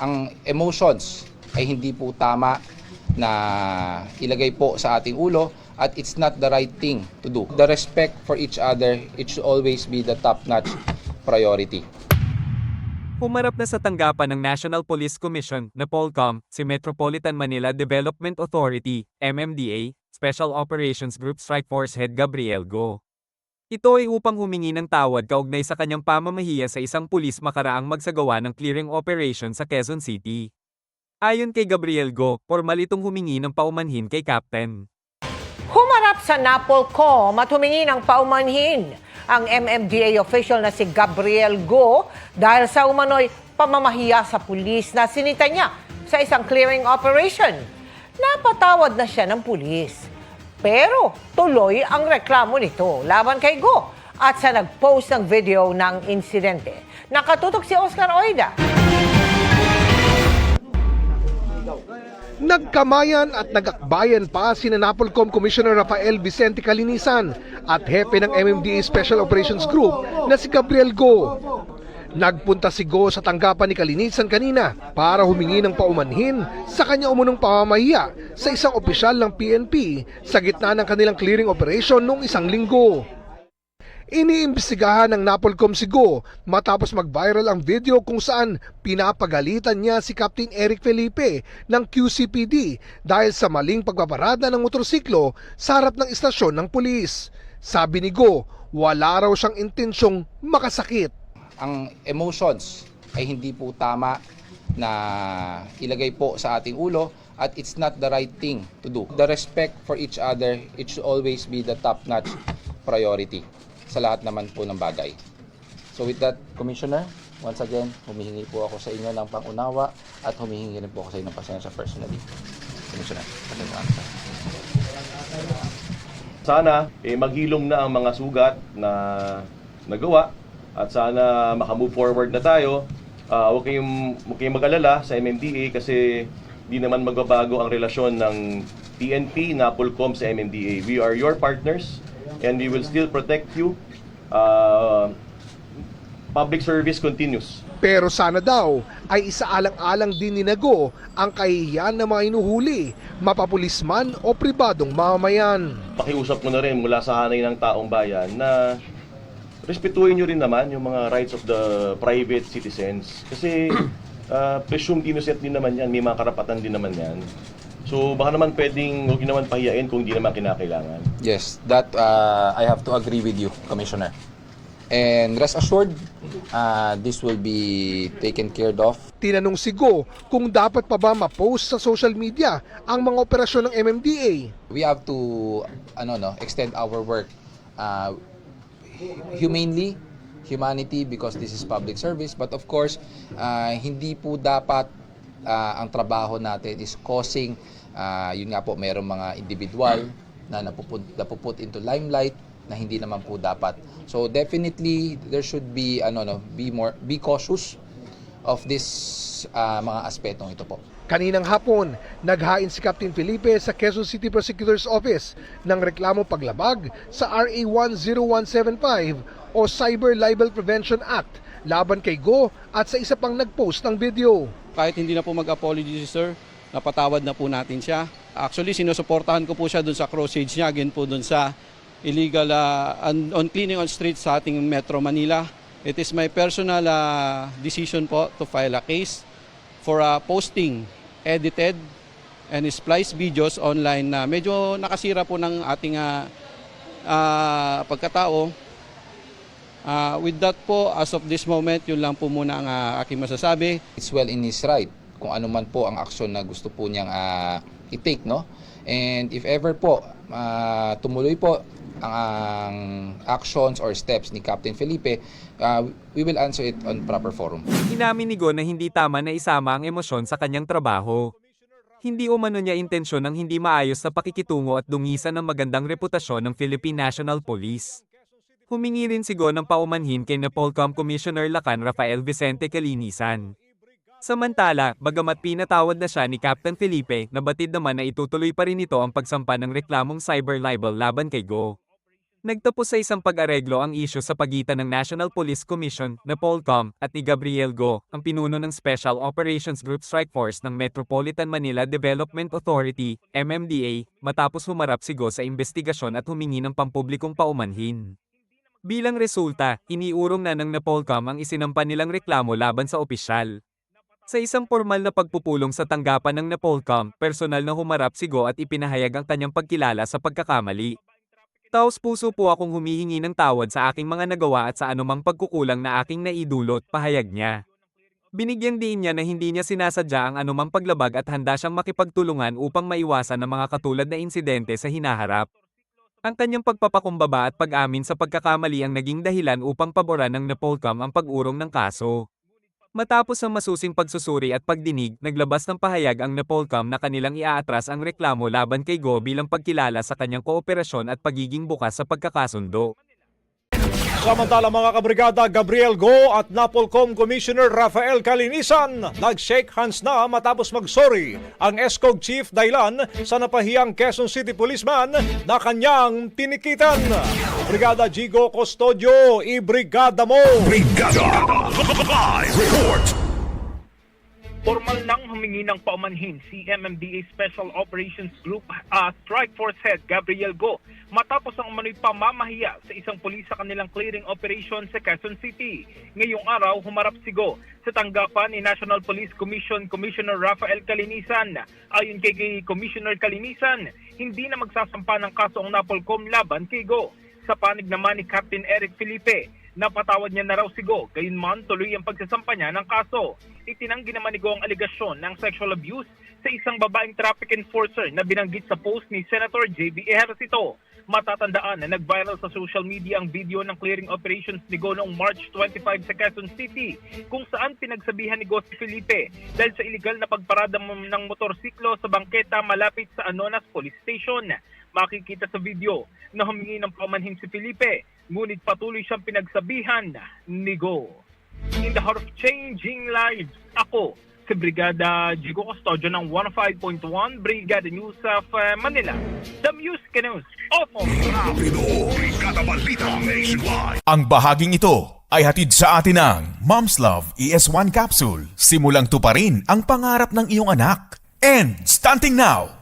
ang emotions ay hindi po tama na ilagay po sa ating ulo at it's not the right thing to do. The respect for each other, it should always be the top-notch priority. Humarap na sa tanggapan ng National Police Commission na POLCOM si Metropolitan Manila Development Authority, MMDA, Special Operations Group Strike Force Head Gabriel Go. Ito ay upang humingi ng tawad kaugnay sa kanyang pamamahiya sa isang pulis makaraang magsagawa ng clearing operation sa Quezon City. Ayon kay Gabriel Go, formal itong humingi ng paumanhin kay Captain. Humarap sa NAPOLCOM at humingi ng paumanhin ang MMDA official na si Gabriel Go dahil sa umano'y pamamahiya sa pulis na sinita niya sa isang clearing operation. Napatawad na siya ng pulis. Pero tuloy ang reklamo nito laban kay Go at sa nag-post ng video ng insidente. Nakatutok si Oscar Oida. Nagkamayan at nagakbayan pa si Napolcom Commissioner Rafael Vicente Calinisan at hepe ng MMDA Special Operations Group na si Gabriel Go. Nagpunta si Go sa tanggapan ni Kalinisan kanina para humingi ng paumanhin sa kanya umunong pamamahiya sa isang opisyal ng PNP sa gitna ng kanilang clearing operation noong isang linggo. Iniimbestigahan ng Napolcom si Go matapos mag-viral ang video kung saan pinapagalitan niya si Captain Eric Felipe ng QCPD dahil sa maling pagpaparada ng motorsiklo sa harap ng istasyon ng pulis. Sabi ni Go, wala raw siyang intensyong makasakit. Ang emotions ay hindi po tama na ilagay po sa ating ulo at it's not the right thing to do. The respect for each other, it should always be the top-notch priority sa lahat naman po ng bagay. So with that, Commissioner, once again, humihingi po ako sa inyo ng pangunawa at humihingi rin po ako sa inyo ng pasensya personally. Commissioner, pasensya na po. Sana eh, maghilom na ang mga sugat na nagawa at sana makamove forward na tayo. Ah, huwag kayong, huwag kayong mag-alala sa MMDA kasi di naman magbabago ang relasyon ng PNP, Napolcom sa MMDA. We are your partners and we will still protect you. Ah, public service continues. Pero sana daw ay isaalang-alang din ni Nago ang kahihiyan ng mga inuhuli, mapapulisman o pribadong mamamayan. pakiusap mo na rin mula sa hanay ng taong bayan na respetuhin nyo rin naman yung mga rights of the private citizens. Kasi uh, presumed innocent din naman yan, may mga karapatan din naman yan. So baka naman pwedeng huwag nyo naman pahiyain kung di naman kinakailangan. Yes, that uh, I have to agree with you, Commissioner. And rest assured, uh, this will be taken care of. Tinanong si Go kung dapat pa ba ma-post sa social media ang mga operasyon ng MMDA. We have to ano no, extend our work uh, humanely, humanity because this is public service. But of course, uh, hindi po dapat uh, ang trabaho natin is causing, uh, yun nga po, merong mga individual na napuput, napuput into limelight na hindi naman po dapat. So definitely there should be ano no, be more be cautious of this uh, mga aspetong ito po. Kaninang hapon, naghain si Captain Felipe sa Quezon City Prosecutor's Office ng reklamo paglabag sa RA 10175 o Cyber Libel Prevention Act laban kay Go at sa isa pang nag-post ng video. kahit hindi na po mag-apology si sir, napatawad na po natin siya. Actually, sinusuportahan ko po siya dun sa crossage niya, again po dun sa illegal uh, on, on cleaning on streets sa ating Metro Manila. It is my personal uh, decision po to file a case for uh, posting edited and spliced videos online na medyo nakasira po ng ating uh, uh, pagkatao. Uh, with that po, as of this moment, yun lang po muna ang uh, aking masasabi. it's well in his right kung ano man po ang aksyon na gusto po niyang ah, i-take no and if ever po ah, tumuloy po ang, ang actions or steps ni Captain Felipe ah, we will answer it on proper forum Inamin ni Go na hindi tama na isama ang emosyon sa kanyang trabaho. Hindi umano niya intensyon ng hindi maayos na pakikitungo at dungisan ng magandang reputasyon ng Philippine National Police. Humingi rin si Go ng paumanhin kay Napolcom Commissioner Lacan Rafael Vicente Calinisan. Samantala, bagamat pinatawad na siya ni Captain Felipe, nabatid naman na itutuloy pa rin ito ang pagsampa ng reklamong cyber libel laban kay Go. Nagtapos sa isang pag-areglo ang isyu sa pagitan ng National Police Commission na Polcom at ni Gabriel Go, ang pinuno ng Special Operations Group Strike Force ng Metropolitan Manila Development Authority, MMDA, matapos humarap si Go sa investigasyon at humingi ng pampublikong paumanhin. Bilang resulta, iniurong na ng Napolcom ang isinampa nilang reklamo laban sa opisyal. Sa isang formal na pagpupulong sa tanggapan ng Napolcom, personal na humarap si Go at ipinahayag ang kanyang pagkilala sa pagkakamali. Taos puso po akong humihingi ng tawad sa aking mga nagawa at sa anumang pagkukulang na aking naidulot, pahayag niya. Binigyang diin niya na hindi niya sinasadya ang anumang paglabag at handa siyang makipagtulungan upang maiwasan ang mga katulad na insidente sa hinaharap. Ang kanyang pagpapakumbaba at pag-amin sa pagkakamali ang naging dahilan upang paboran ng Napolcom ang pag-urong ng kaso. Matapos ang masusing pagsusuri at pagdinig, naglabas ng pahayag ang Napolcom na kanilang iaatras ang reklamo laban kay Go bilang pagkilala sa kanyang kooperasyon at pagiging bukas sa pagkakasundo. Samantala mga kabrigada Gabriel Go at Napolcom Commissioner Rafael Kalinisan nag-shake hands na matapos mag-sorry ang ESCOG Chief Dailan sa napahiyang Quezon City policeman na kanyang tinikitan. Brigada Gigo Custodio, i-brigada mo! Brigada Live Report Formal nang humingi ng paumanhin si MMDA Special Operations Group uh, Strike Force Head Gabriel Go matapos ang umano'y pamamahiya sa isang pulis sa kanilang clearing operation sa Quezon City. Ngayong araw, humarap si Go sa tanggapan ni National Police Commission Commissioner Rafael Kalinisan. Ayon kay Commissioner Kalinisan, hindi na magsasampa ng kaso ang Napolcom laban kay Go. Sa panig naman ni Captain Eric Felipe, napatawad niya na raw si Go, gayunman tuloy ang pagsasampa niya ng kaso. Itinanggi naman ni Go ang aligasyon ng sexual abuse sa isang babaeng traffic enforcer na binanggit sa post ni Senator J.B. Ejercito. Matatandaan na nag-viral sa social media ang video ng clearing operations ni Go noong March 25 sa Quezon City kung saan pinagsabihan ni Go si Felipe dahil sa illegal na pagparada ng motorsiklo sa bangketa malapit sa Anonas Police Station. Makikita sa video na humingi ng pamanhin si Felipe ngunit patuloy siyang pinagsabihan ni Go. In the heart of changing lives, ako si Brigada Jigo Custodio ng 105.1 Brigada News of uh, Manila. The Music News of Rapido Brigada Balita Nationwide Ang bahaging ito ay hatid sa atin ng Mom's Love ES1 Capsule. Simulang tuparin ang pangarap ng iyong anak. And stunting now,